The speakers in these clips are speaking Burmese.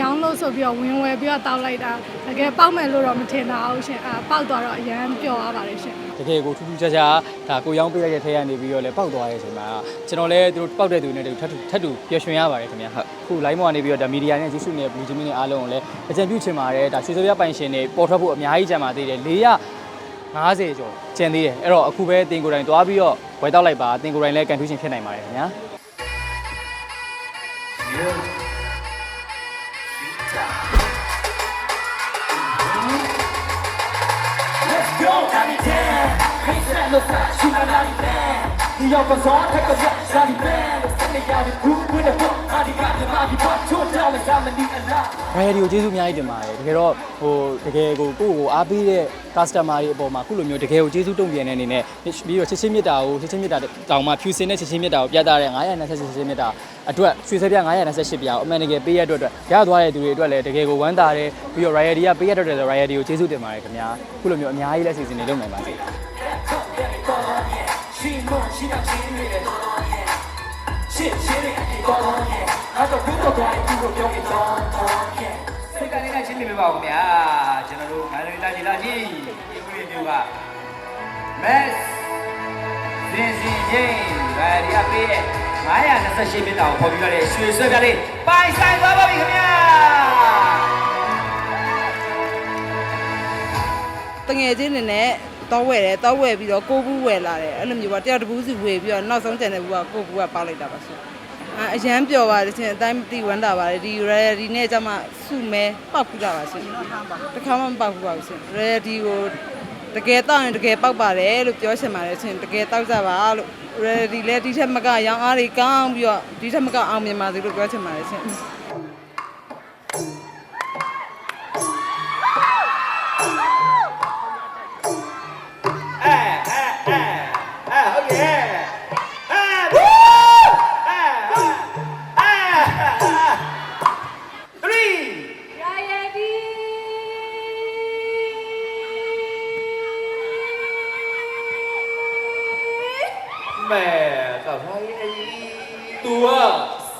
တာမင်ရောင်းလို့ဆိုပြီးတော့ဝင်ဝယ်ပြီးတော့တောက်လိုက်တာတကယ်ပေါက်မယ်လို့တော့မထင်တာဘူးရှင်အာပေါက်သွားတော့အရန်ပျော်သွားပါတယ်ရှင်တကယ်ကိုထူးထူးခြားခြားဒါကိုရောင်းပေးရတဲ့ထဲကနေပြီးတော့လည်းပောက်သွားရဲဆိုမှာကျွန်တော်လည်းသူတို့ပောက်တဲ့သူတွေနဲ့တူထပ်တူထပ်တူပျော်ရွှင်ရပါတယ်ခင်ဗျာဟုတ်ခု line ပေါ်ကနေပြီးတော့ဒါမီဒီယာနဲ့ကြီးစုနေတဲ့ blue jean တွေအားလုံးကိုလည်းအကြံပြုချင်ပါတယ်ဒါရွှေစပြပိုင်ရှင်တွေပေါ်ထွက်ဖို့အများကြီးကြံပါသေးတယ်400 50ကျော်ကျန်သေးတယ်အဲ့တော့အခုပဲတင်ကိုယ်တိုင်သွားပြီးတော့ဝယ်တောက်လိုက်ပါတင်ကိုယ်တိုင်လည်းကန်ထူးရှင်ဖြစ်နိုင်ပါတယ်ခင်ဗျာ Go, let's go. no such, you know, not even. He oversaw, take a shot, not. Lady band. Send me out and group with a book. I got the body, but two dollars, I'm a need a lot. ရယ်ဒီကိုကျေးဇူးအများကြီးတင်ပါတယ်တကယ်တော့ဟိုတကယ်ကိုကိုယ့်ကိုအားပေးတဲ့ customer တွေအပေါ်မှာခုလိုမျိုးတကယ်ကိုကျေးဇူးတုံ့ပြန်တဲ့အနေနဲ့ပြီးတော့ချစ်ချင်းမြတ်တာကိုချစ်ချင်းမြတ်တာတောင်မှဖြူစင်တဲ့ချစ်ချင်းမြတ်တာကိုပြသတဲ့928ချစ်ချင်းမြတ်တာအတွက်ရွှေစပြ928ပြားကိုအမှန်တကယ်ပေးရတဲ့အတွက်ရသွားတဲ့သူတွေအတွက်လည်းတကယ်ကိုဝမ်းသာတယ်ပြီးတော့ royalty ကပေးရတဲ့ဆို royalty ကိုကျေးဇူးတင်ပါတယ်ခင်ဗျာခုလိုမျိုးအများကြီးလက်စီစဉ်နေလုပ်နိုင်ပါစေ She more, she not she really. Shit, shit, it go on, yeah. I don't think I'm going to go young and on, yeah. စိတ်ကလေးနဲ့ရှင်းပြပေးပါဦးခင်ဗျာကျွန်တော်တို့ငါတို့လာကြည့်လာကြည့်ဒီဦးလေးမျိုးကမက်စင်စင်ချင်းဗာဒီအပေးရဲ့928မိနစ်ကိုပေါ်ပြရတဲ့ရွှေဆွဲပြလေးပိုင်ဆိုင်သွားပါပြီခင်ဗျာတငယ်ချင်းတွေနဲ့ တောဝဲတယ်တောဝဲပြီးတော့ကိုဘူးဝဲလာတယ်အဲ့လိုမျိုးပါတယောက်တစ်ဘူးစီဝေပြီးတော့နောက်ဆုံးကျန်တဲ့ဘူးကကိုဘူးကပေါက်လိုက်တာပါရှင်အအရန်ပျော်ပါတယ်ရှင်အတိုင်းမသိဝမ်းတာပါတယ်ဒီ ready နဲ့ကျမစုမဲပောက်ခုတာပါရှင်တစ်ခါမှမပောက်ဘူးပါဘူးရှင် ready ကိုတကယ်တောက်ရင်တကယ်ပောက်ပါတယ်လို့ပြောချင်ပါတယ်ရှင်တကယ်တောက်ကြပါလို့ ready လည်းဒီထက်မကရောင်းအားတွေကောင်းပြီးတော့ဒီထက်မကအောင်မြင်ပါစေလို့ပြောချင်ပါတယ်ရှင် မဲတော့ဘာရေးသူက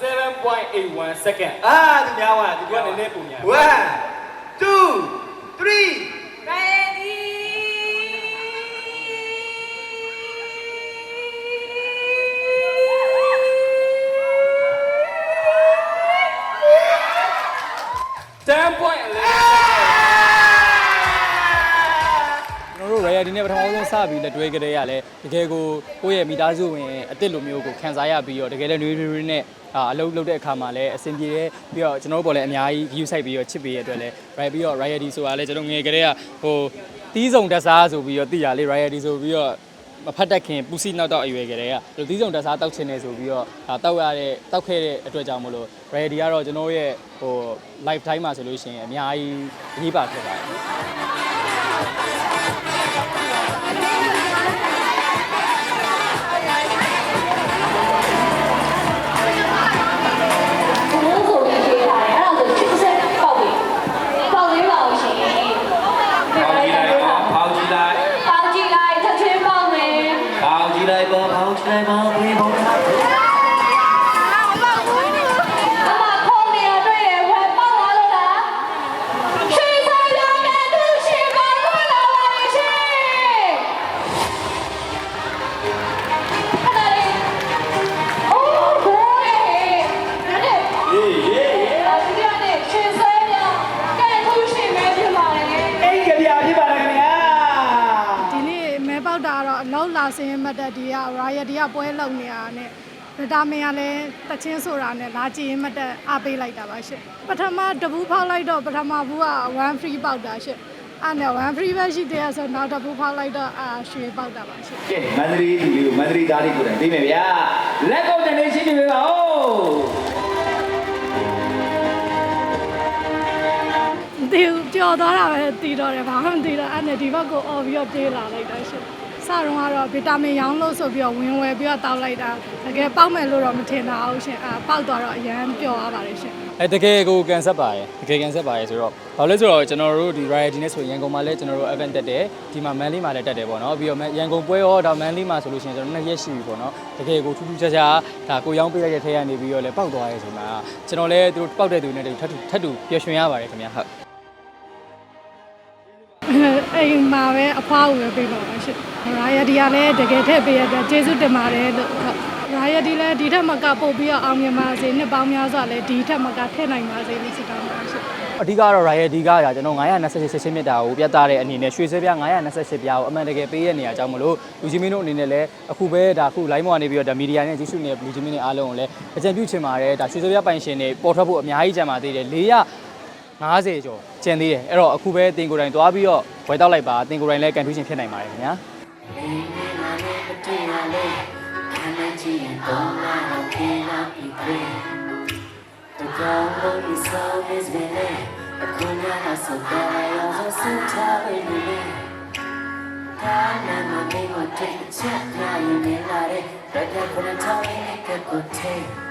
7.81 second အာသူများပါသူသူကနည်းနည်းပုံညာ1 2 3 10.11 second ကျွန် တော်တို့ royalty နဲ့ပထမဆုံးစပြီးလက်တွဲကြတဲ့ရလဲတကယ်ကိုကိုယ့်ရဲ့မိသားစုဝင်အစ်စ်လိုမျိုးကိုခံစားရပြီးတော့တကယ်လည်းနှွေးနှွေးနဲ့အာအလုပ်လုပ်တဲ့အခါမှာလည်းအဆင်ပြေတယ်ပြီးတော့ကျွန်တော်တို့ပေါ်လည်းအများကြီး view ဆိုင်ပြီးတော့ချစ်ပေးရတဲ့အတွက်လည်း right ပြီးတော့ royalty ဆိုတာလည်းကျွန်တော်ငယ်ကလေးကဟိုတီးစုံတက်စားဆိုပြီးတော့သိရလေ royalty ဆိုပြီးတော့မဖတ်တတ်ခင်ပူစီနောက်တော့အရွယ်ကလေးကဒီတီးစုံတက်စားတောက်ချင်နေဆိုပြီးတော့တောက်ရတဲ့တောက်ခဲ့တဲ့အတွက်ကြောင့်မလို့ royalty ကတော့ကျွန်တော်ရဲ့ဟို live time မှာဆိုလို့ရှိရင်အများကြီးအရေးပါဖြစ်ပါတယ် ပေါင်းကြည့် စင်းမတ်တက်ဒီက royalty ကပွဲလုံနေတာနဲ့ဗတာမင်ကလည်းတချင်းဆိုတာနဲ့လာကြည့်ရင်မတက်အားပေးလိုက်တာပါရှင့်ပထမတပူးဖောက်လိုက်တော့ပထမဘူးက1 free ပေါက်တာရှင့်အဲ့နဲ့1 free ပဲရှိသေးရဆိုနောက်တပူးဖောက်လိုက်တော့အာရွှေပေါက်တာပါရှင့်ကဲမန္တလေးလူလေးကိုမန္တလေးသားလေးကိုယ်တိုင်သိမယ်ဗျာလက်ကုပ်တနေရှင်းပြပေးပါဦးဒီကြော်သွားတာပဲတီးတော့တယ်ဘာမှမတီးတော့အဲ့နဲ့ဒီဘက်ကိုអော်ပြီးတော့ပြေးလာလိုက်တာရှင် စတော့ကတော့ဗီတာမင်ရောင်းလို့ဆိုပြီးတော့ဝင်ဝယ်ပြီးတော့တောက်လိုက်တာတကယ်ပေါက်မယ်လို့တော့မထင်တာဘူးရှင်အာပေါက်သွားတော့အရန်ပျော်သွားပါတယ်ရှင်အဲတကယ်ကိုကန်ဆက်ပါရယ်တကယ်ကန်ဆက်ပါရယ်ဆိုတော့ဘာလို့လဲဆိုတော့ကျွန်တော်တို့ဒီ Riot နဲ့ဆိုရင်ရန်ကုန်မှာလည်းကျွန်တော်တို့ event တက်တယ်ဒီမှာ Manly မှာလည်းတက်တယ်ပေါ့နော်ပြီးတော့ရန်ကုန်ပွဲရောဒါ Manly မှာဆိုလို့ရှိရင်ကျွန်တော်နှစ်ရက်ရှိပြီပေါ့နော်တကယ်ကိုထူးထူးခြားခြားဒါကိုရောင်းပေးလိုက်တဲ့ထဲကနေပြီးတော့လည်းပောက်သွားရဲဆိုမှာကျွန်တော်လည်းသူတို့ပောက်တဲ့သူနဲ့တူထပ်တူထပ်တူပျော်ရွှင်ရပါတယ်ခင်ဗျာဟုတ် မ်မှာပဲအဖွားကိုပဲပေးပါပါရှင်ရာယဒီကလည်းတကယ်ထည့်ပေးရတဲ့ကျေးဇူးတင်ပါတယ်လို့ဟုတ်ရာယဒီလည်းဒီထက်မကပို့ပြီးတော့အောင်မြင်ပါစေနှစ်ပေါင်းများစွာလည်းဒီထက်မကထည့်နိုင်ပါစေလို့ဆုတောင်းပါရှင်အဓိကတော့ Riot ဒီကကကျွန်တော်928စစ်မြစ်တာကိုပြတ်သားတဲ့အနေနဲ့ရွှေစဲပြ928ပြားကိုအမှန်တကယ်ပေးရနေရအကြောင်းမလို့လူချင်းမင်းတို့အနေနဲ့လည်းအခုပဲဒါအခု live မှာနေပြီးတော့ဒါမီဒီယာနဲ့ကြီးစုနေတဲ့လူချင်းမင်းတွေအားလုံးကိုလည်းအကြံပြုချင်ပါတယ်ဒါရွှေစဲပြပိုင်ရှင်တွေပေါ်ထွက်ဖို့အများကြီးကြံပါသေးတယ် 50ကျော်ကျန်သေးတယ်အဲ့တော့အခုပဲတင်ကိုယ်တိုင်သွားပြီးတော့ဝယ်တောက်လိုက်ပါတင်ကိုယ်တိုင်လည်းကန်ထူးရှင်ဖြစ်နိုင်ပါတယ်ခင်ဗျာဒါနဲ့မမေ့မတဲ့ချက်နိုင်နေလာတဲ့ဒါကြောင့်ခဏထားရင်ကကိုတဲ့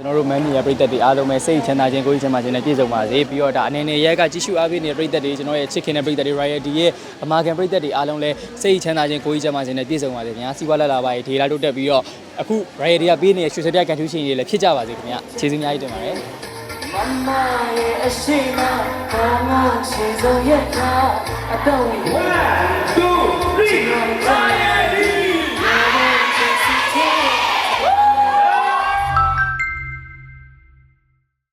န်တော်တို့မန်မီယာပြည်သက်တွေအားလုံးပဲစိတ်ချမ်းသာခြင်းကိုယ်ကြီးချမ်းသာခြင်းနဲ့ပြည့်စုံပါစေပြီးတော့ဒါအနေနဲ့ရဲကကြီးစုအားပေးနေတဲ့ပြည်သက်တွေကျွန်တော်ရဲ့ချစ်ခင်တဲ့ပြည်သက်တွေ Riot ရဲ့အမာခံပြည်သက်တွေအားလုံးလည်းစိတ်ချမ်းသာခြင်းကိုယ်ကြီးချမ်းသာခြင်းနဲ့ပြည့်စုံပါစေခင်ဗျာစီးပွားလက်လာပါရေးဒေလာတိုးတက်ပြီးတော့အခု Riot ကပေးနေတဲ့ရွှေစက်ပြကန်ထူးရှင်တွေလည်းဖြစ်ကြပါစေခင်ဗျာကျေးဇူးအများကြီးတင်ပါတယ် မမရဲ့အရှိမဘာမှရှိဆုံးရတာအတော့ One, two, three, fire!